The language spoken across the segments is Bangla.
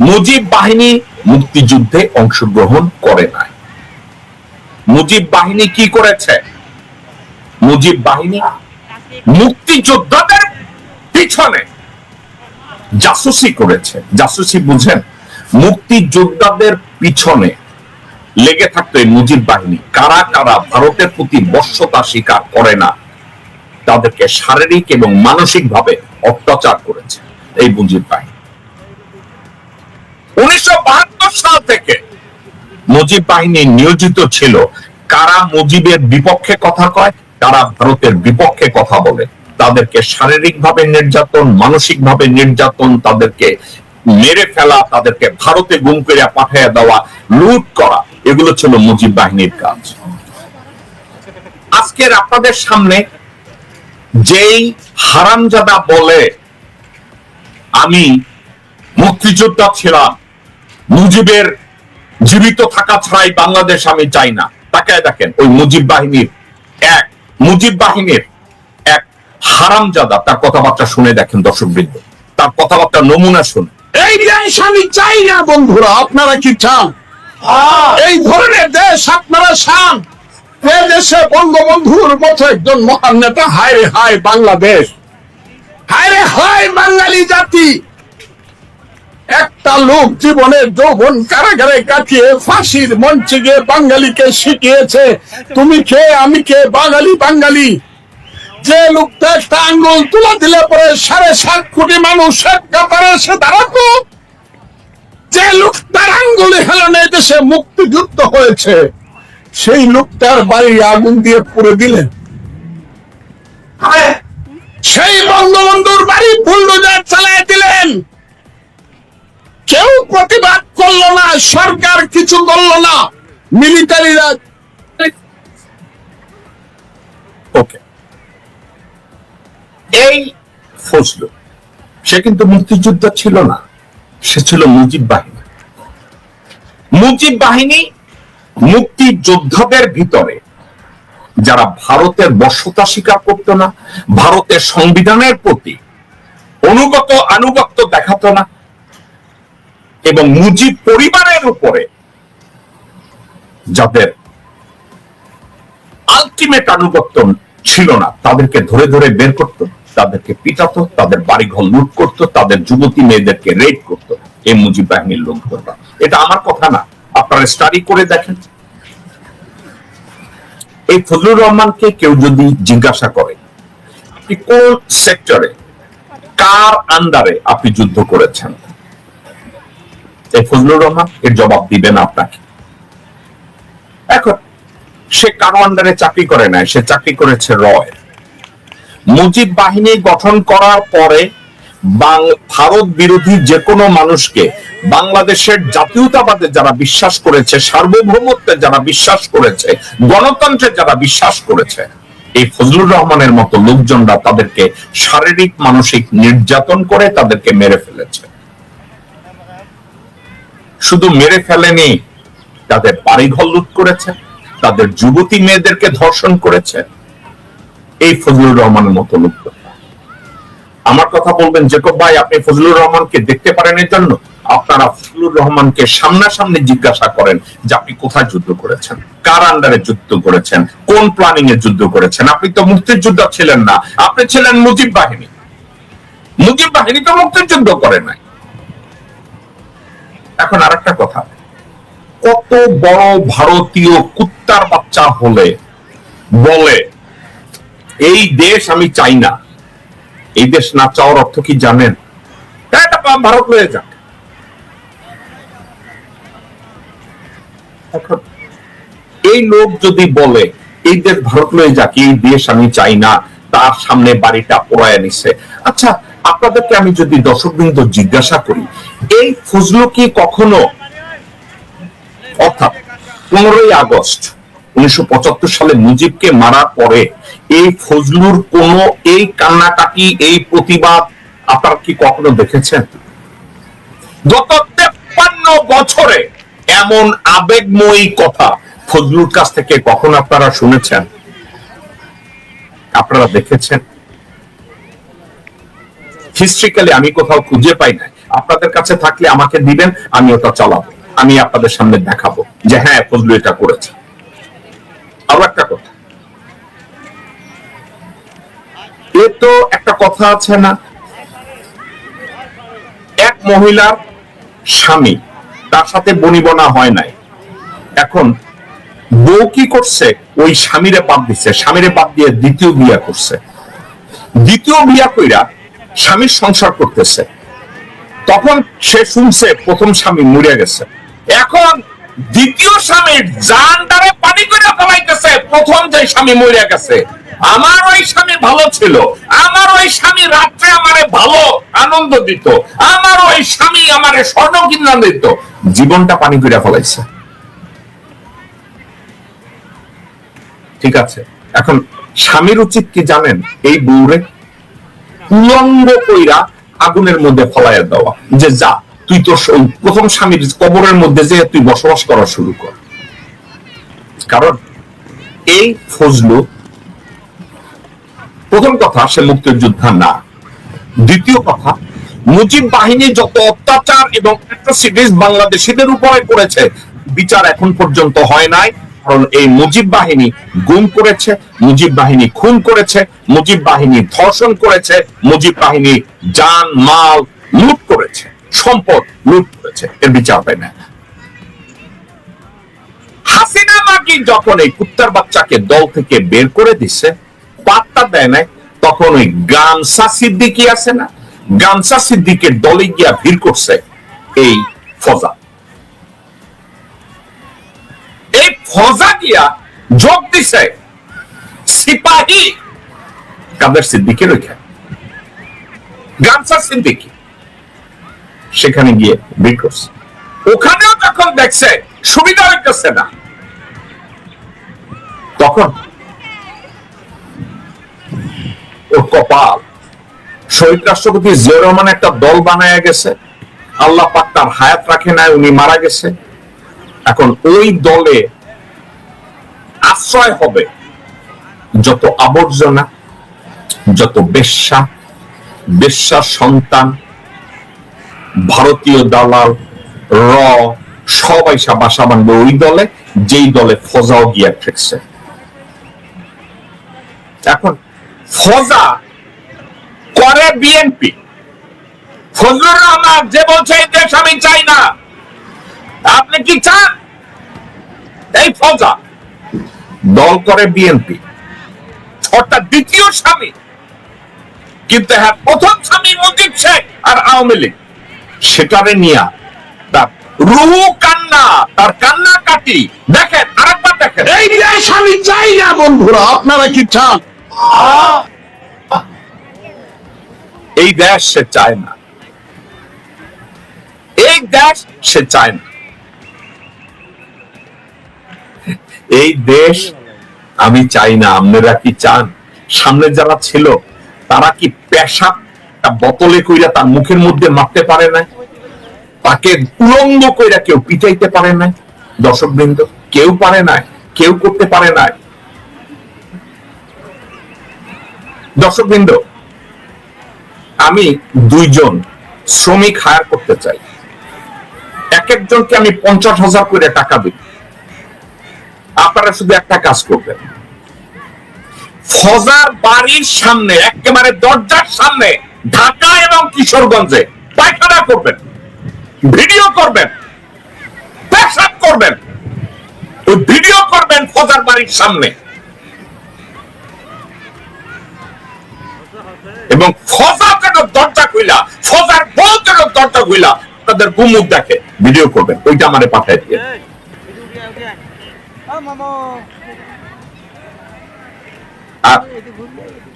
মুজিব বাহিনী মুক্তিযুদ্ধে অংশগ্রহণ করে নাই। মুজিব বাহিনী কি করেছে? মুজিব বাহিনী মুক্তিযোদ্ধাদের পিছনে জাসুসি করেছে। জাসুসি বুঝেন, মুক্তিযোদ্ধাদের পিছনে লেগে থাকতো এই মুজিব বাহিনী। কারা কারা ভারতের প্রতি বর্ষতা স্বীকার করে না, তাদেরকে শারীরিক এবং মানসিক ভাবে অত্যাচার করেছে এই মুজিব বাহিনী। উনিশশো বাহাত্তর সাল থেকে মুজিব বাহিনী নিয়োজিত ছিল। কারা মুজিবের বিপক্ষে কথা কয় কারা ভারতের বিপক্ষে কথা বলে। তাদেরকে শারীরিক ভাবে নির্যাতন মানসিক ভাবে নির্যাতন তাদেরকে মেরে ফেলা, তাদেরকে ভারতে গুম করে পাঠিয়ে দেওয়া, লুট করা, এগুলো ছিল মুজিব বাহিনীর কাজ। আজকের আপনাদের সামনে যেই হারামজাদা বলে আমি মুক্তিযোদ্ধা ছিলাম মুজিবের জীবিত থাকা ছাড়াই বাংলাদেশ আমি চাই না। তাকে দেখেন ওই মুজিব বাহিনীর এক মুজিব বাহিনীর এক হারামজাদা তার কথাবার্তা শুনে দেখেন দর্শক বৃন্দ তার কথাবার্তা নমুনা শুনে। এই দেশ আমি চাই না বন্ধুরা আপনারা কি চান? এই ধরনের দেশ আপনারা চান? এ দেশে বঙ্গবন্ধুর মতো একজন মহান নেতা হায় রে হায় বাংলাদেশ। হায় রে হায় বাঙালি জাতি। একটা লোক জীবনের যৌবন কারাগারে কাটিয়ে ফাঁসির মঞ্চে গিয়ে বাঙালিকে শিখিয়েছে, তুমি কে? আমি কে? বাঙালি বাঙালি। যে লোকটা একটা আঙ্গুল তুলা দিলে পরে সাড়ে সাত কোটি মানুষ এক কাতারে এসে দাঁড়াতো। যে লোকটার আঙ্গুলে হেলনে দেশে মুক্তিযুদ্ধ হয়েছে, সেই লোকটার বাড়ি আগুন দিয়ে পুড়ে দিলেন সেই বঙ্গবন্ধুর বাড়ি বুলডোজার চালায় দিলেন। কেউ প্রতিবাদ করল না, সরকার কিছু করল না। মিলিটারিরা ওকে এই ফজলু, সে কিন্তু মুক্তিযোদ্ধা ছিল না, সে ছিল মুজিব বাহিনী। মুজিব বাহিনী মুক্তিযোদ্ধাদের ভিতরে, যারা ভারতের বর্ষতা স্বীকার করত না, ভারতের সংবিধানের প্রতি অনুগত আনুগত্য দেখাতো না এবং মুজিব পরিবারের উপরে যাদের আলটিমেট আনুগত্য ছিল না, তাদেরকে ধরে ধরে বের করত, তাদেরকে পিটাতো, তাদের বাড়িঘর লুট করত, তাদের যুবতী মেয়েদেরকে রেড করত এই মুজিব বাহিনীর লোকজনরা এটা আমার কথা না, আপনারা স্টাডি করে দেখেন। এই ফজলুর রহমানকে কেউ যদি জিজ্ঞাসা করে, আপনি কোন সেক্টরে কার আন্ডারে আপনি যুদ্ধ করেছেন? এই ফজলুর রহমান, এর জবাব দিবেন আপনাকে। এখন, সে কারও চাকরি করে নাই, সে চাকরি করেছে রয় মুজিব বাহিনী গঠন করার পরে ভারত বিরোধী যে কোনো মানুষকে বাংলাদেশের জাতীয়তাবাদে যারা বিশ্বাস করেছে, সার্বভৌমত্বে যারা বিশ্বাস করেছে, গণতন্ত্রে যারা বিশ্বাস করেছে, এই ফজলুর রহমানের মতো লোকজনরা তাদেরকে শারীরিক, মানসিক নির্যাতন করে তাদেরকে মেরে ফেলেছে। শুধু মেরে ফেলেনি, তাদের বাড়িঘর লুট করেছে, তাদের যুবতী মেয়েদেরকে ধর্ষণ করেছে। এই ফজলুর রহমানের মতো লোক আমার কথা বলবেন, জেকব ভাই, আপনি ফজলুর রহমানকে দেখতে পারেন এর জন্য? আপনারা ফজলুর রহমানকে সামনাসামনি জিজ্ঞাসা করেন যে আপনি কোথায় যুদ্ধ করেছেন? কার আন্ডারে যুদ্ধ করেছেন? কোন প্ল্যানিং এ যুদ্ধ করেছেন? আপনি তো মুক্তিযোদ্ধা ছিলেন না। আপনি ছিলেন মুজিব বাহিনী। মুজিব বাহিনী তো মুক্তিযুদ্ধ করে নাই। এখন আরেকটা কথা। কত বড় ভারতীয় কুত্তার বাচ্চা হলে বলে, এই দেশ আমি চাই না। এই দেশ না চাওয়ার অর্থ কি জানেন? ভারত হয়ে যাক। এখন এই লোক যদি বলে, এই দেশ ভারত লয়ে যাক, এই দেশ আমি চাই না, তার সামনে বাড়িটা পোড়ায় নিছে। আচ্ছা আপনাদেরকে আমি যদি দর্শকবৃন্দ জিজ্ঞাসা করি, এই ফজলু কি কখনো অর্থাৎ পনেরোই আগস্ট উনিশশো পঁচাত্তর সালে মুজিবকে মারার পরে এই ফজলুর কোন এই কান্নাকাটি, এই প্রতিবাদ আপনারা কি কখনো দেখেছেন? গত তেপ্পান্ন বছরে এমন আবেগময়ী কথা ফজলুর কাছ থেকে কখন আপনারা শুনেছেন? আপনারা দেখেছেন? হিস্ট্রিক্যালি আমি কোথাও খুঁজে পাই না আপনাদের কাছে থাকলে আমাকে দিবেন, আমি ওটা চালাবো। আমি আপনাদের সামনে দেখাবো যে হ্যাঁ ফজলু এটা করেছে। আরও একটা কথা। এ তো একটা কথা আছে না? এক মহিলার স্বামী, তার সাথে বনিবনা হয় নাই। এখন বউ কি করছে? ওই স্বামীরে বাদ দিচ্ছে স্বামীরে বাদ দিয়ে দ্বিতীয় বিয়া করছে। দ্বিতীয় বিয়া কইরা স্বামীর সংসার করতেছে। তখন সে শুনছে প্রথম স্বামী মরে গেছে। এখন দ্বিতীয় স্বামীর জানটারে পানি করে ফেলাইতেছে, প্রথম যে স্বামী মরে গেছে। আমার ওই স্বামী ভালো ছিল, আমার ওই স্বামী রাত্রে আমারে ভালো আনন্দ দিত, আমার ওই স্বামী আমারে স্বর্ণ কিনা দিত। জীবনটা পানি করে ফেলাইছে। ঠিক আছে, এখন স্বামীর উচিত কি জানেন? এই বউরে উলঙ্গ কইরা আগুনের মধ্যে ফলাইয়া দেওয়া। যে যা, তুই তোর প্রথম স্বামীর কবরের মধ্যে যে তুই বসবাস করা শুরু কর। কারণ এই ফজলু, প্রথম কথা, সে মুক্তিযোদ্ধা না। দ্বিতীয় কথা, মুজিব বাহিনী যত অত্যাচার এবং বাংলাদেশিদের উপরে করেছে, বিচার এখন পর্যন্ত হয় নাই। কারণ এই মুজিব বাহিনী গুম করেছে, মুজিব বাহিনী খুন করেছে, মুজিব বাহিনী ধর্ষণ করেছে, মুজিব বাহিনী যান, মাল লুট করেছে, সম্পদ লুট করেছে। এর বিচার হয় না। হাসিনা মাকি যখন এই কুত্তার বাচ্চাকে দল থেকে বের করে দিছে, পাত্তা দেয় না তখন ওই গামসা সিদ্দিকি আছে না গামসা সিদ্দিকের দলে গিয়া ভিড় করছে এই ফজা। ফজা গিয়া যোগ দিছে। সিপাহী। কাদের সিদ্দিকের ওইখানে? গামসা সিদ্দিকি। সেখানে গিয়ে করছে। ওখানেও যখন দেখছে সুবিধা হইতেছে না। তখন ওর কপাল, শহীদ রাষ্ট্রপতি জিয়া রহমান একটা দল বানায় গেছে। আল্লাহ পাক তার হায়াত রাখে নাই, উনি মারা গেছে। এখন ওই দলে আশ্রয় হবে। যত আবর্জনা, যত বেশ্যা বেশ্যার সন্তান, ভারতীয় দালাল, র সবাই বাসা বাঁধবে ওই দলে, যেই দলে ফজাও গিয়া ঠেকছে। এখন ফজা করে বিএনপি ফজলুর রহমান যে বলছে, এই দেশ আমি চাই না। আপনি কি চান? এই ফজা। দল করে বিএনপি অর্থাৎ দ্বিতীয় স্বামী। কিন্তু হ্যাঁ প্রথম স্বামী মুজিব শেখ আর আওয়ামী লীগ। সেটারে নিয়া তার রুহু কান্না তার কান্না কাটি। দেখেন আরেকবার দেখেন। এই দেশ আমি চাই না বন্ধুরা আপনারা কি চান? এই দেশ সে চায় না। এই দেশ সে চায় না। এই দেশ আমি চাই না, আপনারা কি চান? সামনে যারা ছিল, তারা কি পেশাব বোতলে কইরা তার মুখের মধ্যে মারতে পারে না তাকে উলঙ্গ কইরা কেউ পিটাইতে পারে না দর্শক বৃন্দ কেউ পারে না কেউ করতে পারে না দর্শক বৃন্দ আমি দুইজন শ্রমিক হায়ার করতে চাই। এক একজনকে আমি পঞ্চাশ হাজার করে টাকা দিই। আপনারা শুধু একটা কাজ করবেন। ফজার বাড়ির সামনে, একেবারে দরজার সামনে, ঢাকা এবং কিশোরগঞ্জে পায়খানা করবেন, ভিডিও করবেন, পেশাব করবেন। ভিডিও করবেন ফজার বাড়ির সামনে। এবং ফজা যেন দরজা খুইলা, ফজার বউ যেন দরজা খুইলা, তাদের গুমুখ দেখে ভিডিও করবেন, ওইটা আমারে পাঠাই দিয়ে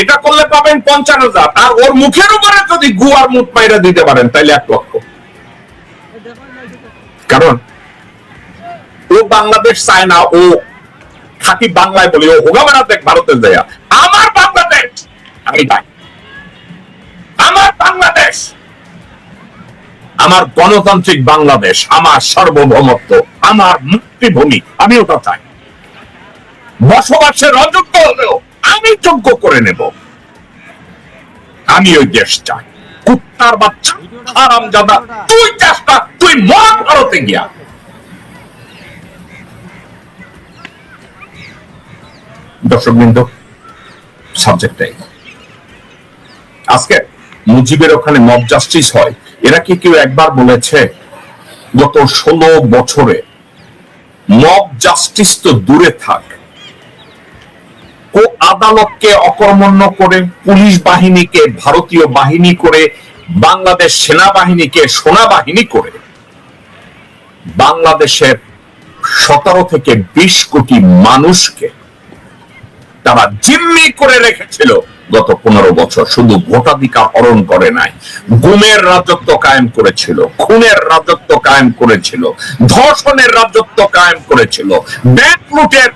এটা করলে পাবেন পঞ্চান্ন হাজার। আর ওর মুখের উপরে যদি গুয়ার মুখ মাইরা দিতে পারেন তাইলে এক লক্ষ। কারণ ও বাংলাদেশ চায় না ও খাঁটি বাংলায় বলি ও হোগামেরা দেখ ভারতের জায়গা আমার বাংলাদেশ আমি তাই আমার বাংলাদেশ আমার গণতান্ত্রিক বাংলাদেশ আমার সার্বভৌমত্ব আমার মুক্তিভূমি আমি ওটা চাই। বসবাসের অযোগ্য হলেও আমি যোগ্য করে নেব। আমি ওই দেশ চাই। কুত্তা কুত্তার বাচ্চা, হারাম জাদা, তুই চেষ্টা, তুই মর ভারতে গিয়া। দর্শক বিন্দু সাবজেক্টটাই আজকে মুজিবের ওখানে মব জাস্টিস হয়। এরা কি কেউ একবার বলেছে, গত ষোলো বছরে মব জাস্টিস তো দূরে থাক। ও আদালতকে অকর্মণ্য করে, পুলিশ বাহিনীকে, ভারতীয় বাহিনী করে, বাংলাদেশ সেনাবাহিনীকে, সোনাবাহিনী করে, বাংলাদেশের সতেরো থেকে বিশ কোটি মানুষকে তারা জিম্মি করে রেখেছিল গত পনেরো বছর। শুধু ভোটাধিকার হরণ করে নাই, গুমের রাজত্ব কায়েম করেছিল, খুনের রাজত্ব কায়েম করেছিল, ধর্ষণের রাজত্ব কায়েম করেছিল ব্যাংক লুটের